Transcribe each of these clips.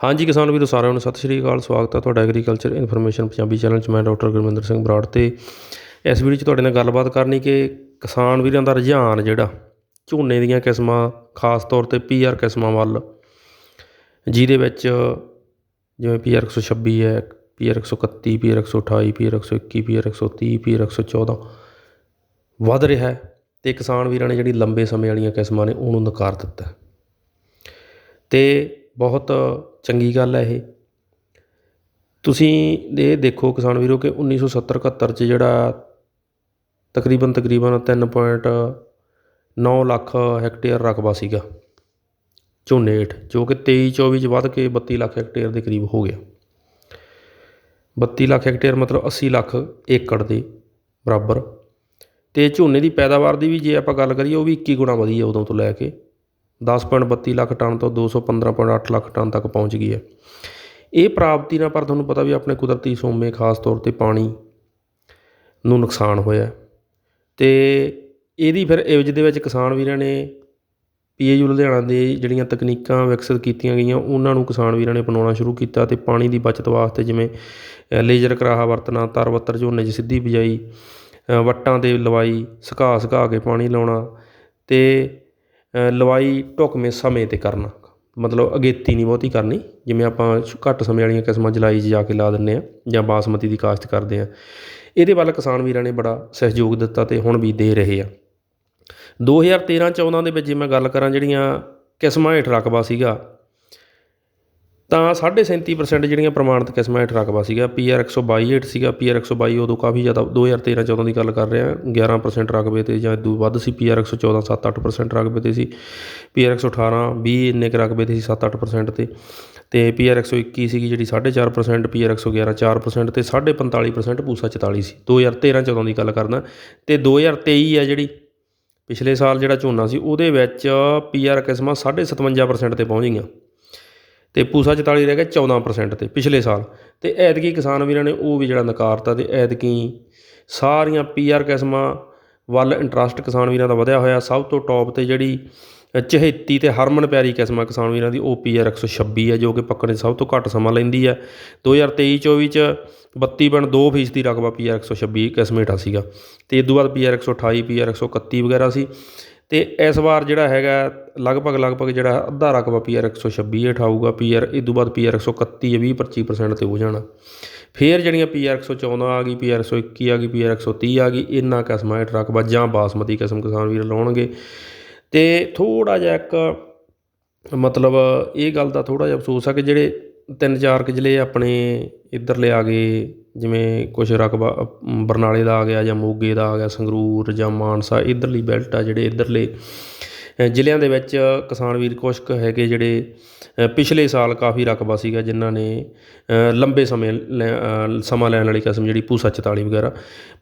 ਹਾਂਜੀ ਕਿਸਾਨ ਵੀਰੋ, ਸਾਰਿਆਂ ਨੂੰ ਸਤਿ ਸ਼੍ਰੀ ਅਕਾਲ, ਸਵਾਗਤ ਹੈ ਤੁਹਾਡਾ ਐਗਰੀਕਲਚਰ ਇਨਫੋਰਮੇਸ਼ਨ ਪੰਜਾਬੀ ਚੈਨਲ 'ਚ ਮੈਂ ਡਾਕਟਰ ਗੁਰਮਿੰਦਰ ਸਿੰਘ ਬਰਾੜ ਤੇ ਇਸ ਵੀਡੀਓ 'ਚ ਤੁਹਾਡੇ ਨਾਲ ਗੱਲਬਾਤ ਕਰਨੀ ਕਿ ਕਿਸਾਨ ਵੀਰਾਂ ਦਾ ਰੁਝਾਨ ਜਿਹੜਾ, ਝੋਨੇ ਦੀਆਂ ਕਿਸਮਾਂ, ਖਾਸ ਤੌਰ ਤੇ ਪੀਆਰ ਕਿਸਮਾਂ ਵੱਲ, ਜਿਹਦੇ ਵਿੱਚ ਜਿਵੇਂ ਪੀਆਰ 126 ਹੈ PR 131 PR 128 PR 121 PR 130 PR 114 ਵੱਧ ਰਿਹਾ ਹੈ ਤੇ ਕਿਸਾਨ ਵੀਰਾਂ ਨੇ ਜਿਹੜੀ ਲੰਬੇ ਸਮੇਂ ਵਾਲੀਆਂ ਕਿਸਮਾਂ ਨੇ ਉਹਨੂੰ ਨਕਾਰ ਦਿੱਤਾ ਹੈ। ਤੇ ਬਹੁਤ ਚੰਗੀ ਗੱਲ ਹੈ ਇਹ। ਤੁਸੀਂ ਇਹ ਦੇਖੋ ਕਿਸਾਨ ਵੀਰੋ ਕਿ 1970 71 ਚ ਜਿਹੜਾ ਤਕਰੀਬਨ ਤਕਰੀਬਨ 3.9 ਲੱਖ ਹੈਕਟੇਅਰ ਰਕਬਾ ਸੀਗਾ, ਝੋਨੇ ਹੇਠ, ਜੋ ਕਿ ਤੇਈ ਚੌਵੀ ਚ ਵੱਧ ਕੇ 32 ਲੱਖ ਹੈਕਟੇਅਰ ਦੇ ਕਰੀਬ ਹੋ ਗਿਆ। 32 ਲੱਖ ਹੈਕਟੇਅਰ ਮਤਲਬ 80 ਲੱਖ ਏਕੜ ਦੇ ਬਰਾਬਰ। ਤੇ ਝੋਨੇ ਦੀ ਪੈਦਾਵਾਰ ਦੀ ਵੀ ਜੇ ਆਪਾਂ ਗੱਲ ਕਰੀਏ, ਉਹ ਵੀ 21 ਗੁਣਾ ਵਧੀ ਹੈ ਉਦੋਂ ਤੋਂ ਲੈ ਕੇ। 10.32 ਲੱਖ ਟਨ ਤੋਂ 215.8 ਲੱਖ ਟਨ ਤੱਕ ਪਹੁੰਚ ਗਈ ਹੈ। ਇਹ ਪ੍ਰਾਪਤੀ ਨਾਲ ਪਰ ਤੁਹਾਨੂੰ ਪਤਾ ਵੀ ਆਪਣੇ ਕੁਦਰਤੀ ਸੋਮੇ ਖਾਸ ਤੌਰ ਤੇ ਪਾਣੀ ਨੂੰ ਨੁਕਸਾਨ ਹੋਇਆ ਤੇ ਇਹਦੀ ਫਿਰ ਇਵਜ ਦੇ ਵਿੱਚ ਕਿਸਾਨ ਵੀਰਾਂ ਨੇ ਪੀਏਯੂ ਲੁਧਿਆਣਾ ਦੇ ਜਿਹੜੀਆਂ ਤਕਨੀਕਾਂ ਵਿਕਸਿਤ ਕੀਤੀਆਂ ਗਈਆਂ, ਉਹਨਾਂ ਨੂੰ ਕਿਸਾਨ ਵੀਰਾਂ ਨੇ ਅਪਣਾਉਣਾ ਸ਼ੁਰੂ ਕੀਤਾ ਤੇ ਪਾਣੀ ਦੀ ਬਚਤ ਵਾਸਤੇ ਜਿਵੇਂ ਲੇਜ਼ਰ ਕਰਾਹਾ ਵਰਤਣਾ ਤਰਵੱਤਰ ਝੋਨੇ 'ਚ ਸਿੱਧੀ ਬਿਜਾਈ ਵੱਟਾਂ ਤੇ ਲਵਾਈ ਸੁਕਾ ਸੁਕਾ ਕੇ ਪਾਣੀ ਲਾਉਣਾ ਤੇ ਲਵਾਈ ਢੁਕਵੇਂ ਸਮੇਂ ਤੇ ਕਰਨਾ। ਮਤਲਬ ਅਗੇਤੀ ਨਹੀਂ ਬਹੁਤੀ ਕਰਨੀ। ਜਿਵੇਂ ਆਪਾਂ ਘੱਟ ਸਮੇਂ ਵਾਲੀਆਂ ਕਿਸਮਾਂ ਜੁਲਾਈ 'ਚ ਜਾ ਕੇ ਲਾ ਦਿੰਦੇ ਹਾਂ ਜਾਂ ਬਾਸਮਤੀ ਦੀ ਕਾਸ਼ਤ ਕਰਦੇ ਹਾਂ ਇਹਦੇ ਵੱਲ ਕਿਸਾਨ ਵੀਰਾਂ ਨੇ ਬੜਾ ਸਹਿਯੋਗ ਦਿੱਤਾ ਅਤੇ ਹੁਣ ਵੀ ਦੇ ਰਹੇ ਆ। 2013 14 ਦੇ ਵਿੱਚ ਜੇ ਮੈਂ ਗੱਲ ਕਰਾਂ ਜਿਹੜੀਆਂ ਕਿਸਮਾਂ ਹੇਠ ਰਕਬਾ ਸੀਗਾ ਤਾਂ 37% ਜਿਹੜੀਆਂ ਪ੍ਰਮਾਣਿਤ ਕਿਸਮਾਂ ਹੇਠ ਰਕਬਾ ਸੀਗਾ ਪੀਆਰ 122 ਹੇਠ ਸੀਗਾ ਪੀਆਰ 122 ਉਦੋਂ ਕਾਫੀ ਜ਼ਿਆਦਾ 2013 14 ਦੀ ਗੱਲ ਕਰ ਰਿਹਾ 11% ਰਕਬੇ ਤੇ ਜਾਂ ਇਦੋਂ ਵੱਧ ਸੀ ਪੀਆਰ 114 7-8% ਰਕਬੇ ਤੇ ਸੀ ਪੀਆਰ 118 20 ਇੰਨੇ ਕੁ ਰਕਬੇ ਤੇ ਸੀ 7-8% ਤੇ ਤੇ ਪੀਆਰ 121 ਸੀਗੀ ਜਿਹੜੀ 4.5% ਪੀਆਰ 111 4% ਤੇ 45% ਪੂਸਾ 44 ਸੀ 2013 14 ਦੀ ਗੱਲ ਕਰਦਾ ਤੇ 2023 ਹੈ ਜਿਹੜੀ ਪਿਛਲੇ ਸਾਲ ਜਿਹੜਾ ਝੋਨਾ ਸੀ, ਉਹਦੇ ਵਿੱਚ ਪੀਆਰ ਕਿਸਮਾਂ 57% ਤੇ ਪਹੁੰਚ ਗਈਆਂ। ਤੇ ਪੂਸਾ 44 ਰਹਿ ਗਿਆ 14% ਤੇ ਪਿਛਲੇ ਸਾਲ। ਤੇ ਐਤਕੀ ਕਿਸਾਨ ਵੀਰਾਂ ਨੇ ਉਹ ਵੀ ਜਿਹੜਾ ਨਕਾਰਤਾ ਤੇ ਐਤਕੀ ਸਾਰੀਆਂ ਪੀਆਰ ਕਿਸਮਾਂ ਵੱਲ ਇੰਟਰਸਟ ਕਿਸਾਨ ਵੀਰਾਂ ਦਾ ਵਧਿਆ ਹੋਇਆ। ਸਭ ਤੋਂ ਟੌਪ ਤੇ ਜਿਹੜੀ ਚਹੇਤੀ ਤੇ ਹਰਮਨ ਪਿਆਰੀ ਕਿਸਮਾਂ ਕਿਸਾਨ ਵੀਰਾਂ ਦੀ ਉਹ ਪੀਆਰ 126 ਹੈ ਜੋ ਕਿ ਪੱਕਣ 'ਚ ਸਭ ਤੋਂ ਘੱਟ ਸਮਾਂ ਲੈਂਦੀ ਹੈ 2023 24 ਚ 32.2 ਫੀਸਦੀ ਦੀ ਰਕਬਾ ਪੀਆਰ 126 ਕਿਸਮ ਹੇਠਾਂ ਸੀਗਾ। ਤੇ ਇਸ ਤੋਂ ਬਾਅਦ ਪੀਆਰ 128 ਪੀਆਰ 131 ਵਗੈਰਾ ਸੀ। ਤੇ ਇਸ ਵਾਰ ਜਿਹੜਾ ਹੈਗਾ ਲਗਭਗ ਲਗਭਗ ਜਿਹੜਾ ਅੱਧਾ ਰਕਬਾ ਪੀਆਰ 126 ਹੇਠ ਆਊਗਾ ਪੀਆਰ ਇਹ ਤੋਂ ਬਾਅਦ ਪੀਆਰ 131 20 25% ਤੇ ਹੋ ਜਾਣਾ। ਫੇਰ ਜਿਹੜੀਆਂ ਪੀਆਰ 114 ਆ ਗਈ ਪੀਆਰ 121 ਆ ਗਈ ਪੀਆਰ 130 ਆ ਗਈ, ਇਹਨਾਂ ਕਿਸਮਾਂ ਹੇਠ ਰਕਬਾ ਜਾਂ ਬਾਸਮਤੀ ਕਿਸਮ ਕਿਸਾਨ ਵੀਰ ਲਾਉਣਗੇ। ਤੇ ਥੋੜਾ ਜਿਹਾ ਇੱਕ ਮਤਲਬ ਇਹ ਗੱਲ ਦਾ ਥੋੜਾ ਜਿਹਾ ਅਫਸੋਸ ਆ ਕਿ ਜਿਹੜੇ ਤਿੰਨ ਚਾਰ ਕੁ ਜ਼ਿਲ੍ਹੇ ਆਪਣੇ ਇੱਧਰਲੇ ਆ ਗਏ ਜਿਵੇਂ ਕੁਝ ਰਕਬਾ ਬਰਨਾਲੇ ਦਾ ਆ ਗਿਆ ਜਾਂ ਮੋਗੇ ਦਾ ਆ ਗਿਆ, ਸੰਗਰੂਰ ਜਾਂ ਮਾਨਸਾ, ਇੱਧਰਲੀ ਬੈਲਟ ਆ ਜਿਹੜੇ ਇੱਧਰਲੇ ਜ਼ਿਲ੍ਹਿਆਂ ਦੇ ਵਿੱਚ ਕਿਸਾਨ ਵੀਰ ਕੁਛ ਕੁ ਹੈਗੇ ਜਿਹੜੇ ਪਿਛਲੇ ਸਾਲ ਕਾਫੀ ਰਕਬਾ ਸੀਗਾ ਜਿਨ੍ਹਾਂ ਨੇ ਲੰਬੇ ਸਮੇਂ ਲੈ- ਸਮਾਂ ਲੈਣ ਵਾਲੀ ਕਿਸਮ ਜਿਹੜੀ ਪੂਸਾ 44 ਵਗੈਰਾ।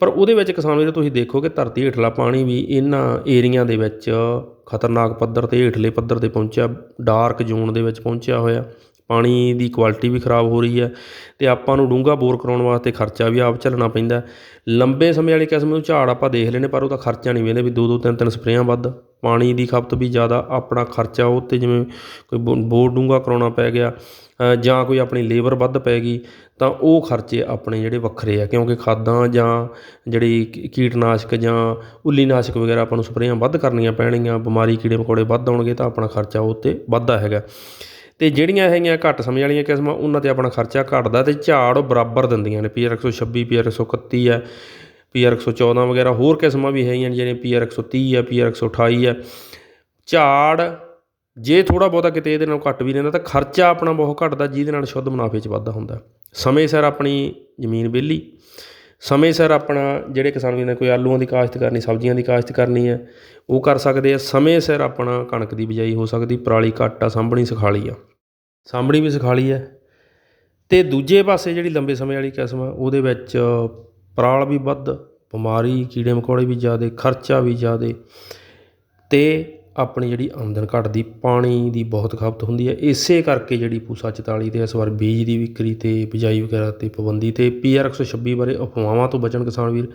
ਪਰ ਉਹਦੇ ਵਿੱਚ ਕਿਸਾਨ ਵੀਰ ਤੁਸੀਂ ਦੇਖੋ ਕਿ ਧਰਤੀ ਹੇਠਲਾ ਪਾਣੀ ਵੀ ਇਹਨਾਂ ਏਰੀਆਂ ਦੇ ਵਿੱਚ ਖਤਰਨਾਕ ਪੱਧਰ ਤੇ, ਹੇਠਲੇ ਪੱਧਰ ਤੇ ਪਹੁੰਚਿਆ, ਡਾਰਕ ਜ਼ੋਨ ਦੇ ਵਿੱਚ ਪਹੁੰਚਿਆ ਹੋਇਆ। ਪਾਣੀ ਦੀ ਕੁਆਲਿਟੀ ਵੀ ਖਰਾਬ ਹੋ ਰਹੀ ਹੈ ਤੇ ਆਪਾਂ ਨੂੰ ਡੂੰਘਾ ਬੋਰ ਕਰਾਉਣ ਵਾਸਤੇ ਖਰਚਾ ਵੀ ਆਪ ਝੱਲਣਾ ਪੈਂਦਾ। ਲੰਬੇ ਸਮੇਂ ਵਾਲੀ ਕਿਸਮ ਨੂੰ ਝਾੜ ਆਪਾਂ ਦੇਖ ਲੈਨੇ ਪਰ ਉਹਦਾ ਖਰਚਾ ਨਹੀਂ ਵੇਂਦੇ ਵੀ ਦੋ ਦੋ ਤਿੰਨ ਤਿੰਨ ਸਪਰੇਆਂ ਵੱਧ। ਪਾਣੀ ਦੀ ਖਪਤ ਵੀ ਜ਼ਿਆਦਾ ਆਪਣਾ ਖਰਚਾ ਉਹ 'ਤੇ ਜਿਵੇਂ ਕੋਈ ਬੋ- ਬੋਰ ਡੂੰਘਾ ਕਰਾਉਣਾ ਪੈ ਗਿਆ ਜਾਂ ਕੋਈ ਆਪਣੀ ਲੇਬਰ ਵੱਧ ਪੈ ਗਈ, ਤਾਂ ਉਹ ਖਰਚੇ ਆਪਣੇ ਜਿਹੜੇ ਵੱਖਰੇ ਆ, ਕਿਉਂਕਿ ਖਾਦਾਂ ਜਾਂ ਜਿਹੜੀ ਕੀਟਨਾਸ਼ਕ ਜਾਂ ਉੱਲੀਨਾਸ਼ਕ ਵਗੈਰਾ ਆਪਾਂ ਨੂੰ ਸਪਰੇਆਂ ਵੱਧ ਕਰਨੀਆਂ ਪੈਣਗੀਆਂ, ਬਿਮਾਰੀ ਕੀੜੇ ਮਕੌੜੇ ਵੱਧ ਆਉਣਗੇ ਤਾਂ ਆਪਣਾ ਖਰਚਾ ਉਹ 'ਤੇ ਵੱਧਦਾ ਹੈਗਾ। ਅਤੇ ਜਿਹੜੀਆਂ ਹੈਗੀਆਂ ਘੱਟ ਸਮੇਂ ਵਾਲੀਆਂ ਕਿਸਮਾਂ, ਉਹਨਾਂ ਤੇ ਆਪਣਾ ਖਰਚਾ ਘਟਦਾ ਅਤੇ ਝਾੜ ਉਹ ਬਰਾਬਰ ਦਿੰਦੀਆਂ ਨੇ ਪੀਆਰ 126 ਪੀਆਰ 131 ਹੈ। ਪੀਆਰ 114 ਵਗੈਰਾ ਹੋਰ ਕਿਸਮਾਂ ਵੀ ਹੈਗੀਆਂ ਨੇ ਜਿਵੇਂ ਪੀਆਰ 130 ਹੈ ਪੀਆਰ 128 ਹੈ ਝਾੜ, ਜੇ ਥੋੜਾ ਬਹੁਤਾ ਕਿਤੇ ਇਹਦੇ ਨਾਲ ਘੱਟ ਵੀ ਰਹਿੰਦਾ ਤਾਂ ਖਰਚਾ ਆਪਣਾ ਬਹੁਤ ਘਟਦਾ, ਜਿਹਦੇ ਨਾਲ ਸ਼ੁੱਧ ਮੁਨਾਫੇ 'ਚ ਵਾਧਾ ਹੁੰਦਾ। ਸਮੇਂ ਸਿਰ ਆਪਣੀ ਜ਼ਮੀਨ ਵਿਹਲੀ। ਸਮੇਂ ਸਿਰ ਆਪਣਾ ਜਿਹੜੇ ਕਿਸਾਨ ਵੀਰ ਨੇ ਕੋਈ ਆਲੂਆਂ ਦੀ ਕਾਸ਼ਤ ਕਰਨੀ, ਸਬਜ਼ੀਆਂ ਦੀ ਕਾਸ਼ਤ ਕਰਨੀ ਹੈ ਉਹ ਕਰ ਸਕਦੇ ਆ। ਸਮੇਂ ਸਿਰ ਆਪਣਾ ਕਣਕ ਦੀ ਬਿਜਾਈ ਹੋ ਸਕਦੀ, ਪਰਾਲੀ ਘੱਟ ਆ, ਸਾਂਭਣੀ ਸਿਖਾਲੀ ਆ। ਸਾਂਭਣੀ ਵੀ ਸਿਖਾਲੀ ਹੈ ਤੇ ਦੂਜੇ ਪਾਸੇ ਜਿਹੜੀ ਲੰਬੇ ਸਮੇਂ ਵਾਲੀ ਕਿਸਮ ਆ, ਉਹਦੇ ਵਿੱਚ ਪਰਾਲ ਵੀ ਵੱਧ, ਬਿਮਾਰੀ, ਕੀੜੇ ਮਕੌੜੇ ਵੀ ਜ਼ਿਆਦਾ, ਖਰਚਾ ਵੀ ਜ਼ਿਆਦਾ ਅਤੇ ਆਪਣੀ ਜਿਹੜੀ ਆਮਦਨ ਘਟਦੀ, ਪਾਣੀ ਦੀ ਬਹੁਤ ਖਪਤ ਹੁੰਦੀ ਹੈ। ਇਸੇ ਕਰਕੇ ਜਿਹੜੀ ਪੂਸਾ 44 ਦੇ ਇਸ ਵਾਰ ਬੀਜ ਦੀ ਵਿਕਰੀ ਤੇ, ਬਿਜਾਈ ਵਗੈਰਾ ਤੇ ਪਾਬੰਦੀ ਤੇ ਪੀਆਰ 126 ਬਾਰੇ ਅਫਵਾਹਾਂ ਤੋਂ ਬਚਣ ਕਿਸਾਨ ਵੀਰ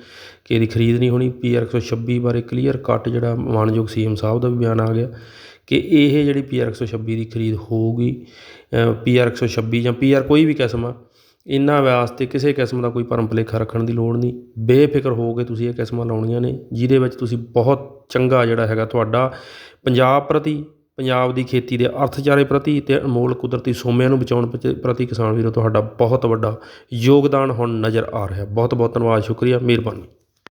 ਕਿ ਇਹਦੀ ਖਰੀਦ ਨਹੀਂ ਹੋਣੀ। ਪੀਆਰ 126 ਬਾਰੇ ਕਲੀਅਰ ਕੱਟ ਜਿਹੜਾ ਮਾਨਯੋਗ ਸੀਐਮ ਸਾਹਿਬ ਦਾ ਵੀ ਬਿਆਨ ਆ ਗਿਆ ਕਿ ਇਹ ਜਿਹੜੀ ਪੀ ਆਰ 126 ਦੀ ਖਰੀਦ ਹੋਊਗੀ ਪੀ ਆਰ 126 ਜਾਂ ਪੀ ਆਰ ਕੋਈ ਵੀ ਕਿਸਮ ਆ ਇਹਨਾਂ ਵਾਸਤੇ ਕਿਸੇ ਕਿਸਮ ਦਾ ਕੋਈ ਭਰਮ ਭੁਲੇਖਾ ਰੱਖਣ ਦੀ ਲੋੜ ਨਹੀਂ। ਬੇਫਿਕਰ ਹੋ ਕੇ ਤੁਸੀਂ ਇਹ ਕਿਸਮਾਂ ਲਾਉਣੀਆਂ ਨੇ, ਜਿਹਦੇ ਵਿੱਚ ਤੁਸੀਂ ਬਹੁਤ ਚੰਗਾ ਜਿਹੜਾ ਹੈਗਾ ਤੁਹਾਡਾ ਪੰਜਾਬ ਪ੍ਰਤੀ, ਪੰਜਾਬ ਦੀ ਖੇਤੀ ਦੇ ਅਰਥਚਾਰੇ ਪ੍ਰਤੀ ਤੇ ਅਨਮੋਲ ਕੁਦਰਤੀ ਸੋਮਿਆਂ ਨੂੰ ਬਚਾਉਣ ਪ੍ਰਤੀ- ਪ੍ਰਤੀ ਕਿਸਾਨ ਵੀਰੋ ਤੁਹਾਡਾ ਬਹੁਤ ਵੱਡਾ ਯੋਗਦਾਨ ਹੁਣ ਨਜ਼ਰ ਆ ਰਿਹਾ। ਬਹੁਤ ਬਹੁਤ ਧੰਨਵਾਦ, ਸ਼ੁਕਰੀਆ, ਮਿਹਰਬਾਨੀ।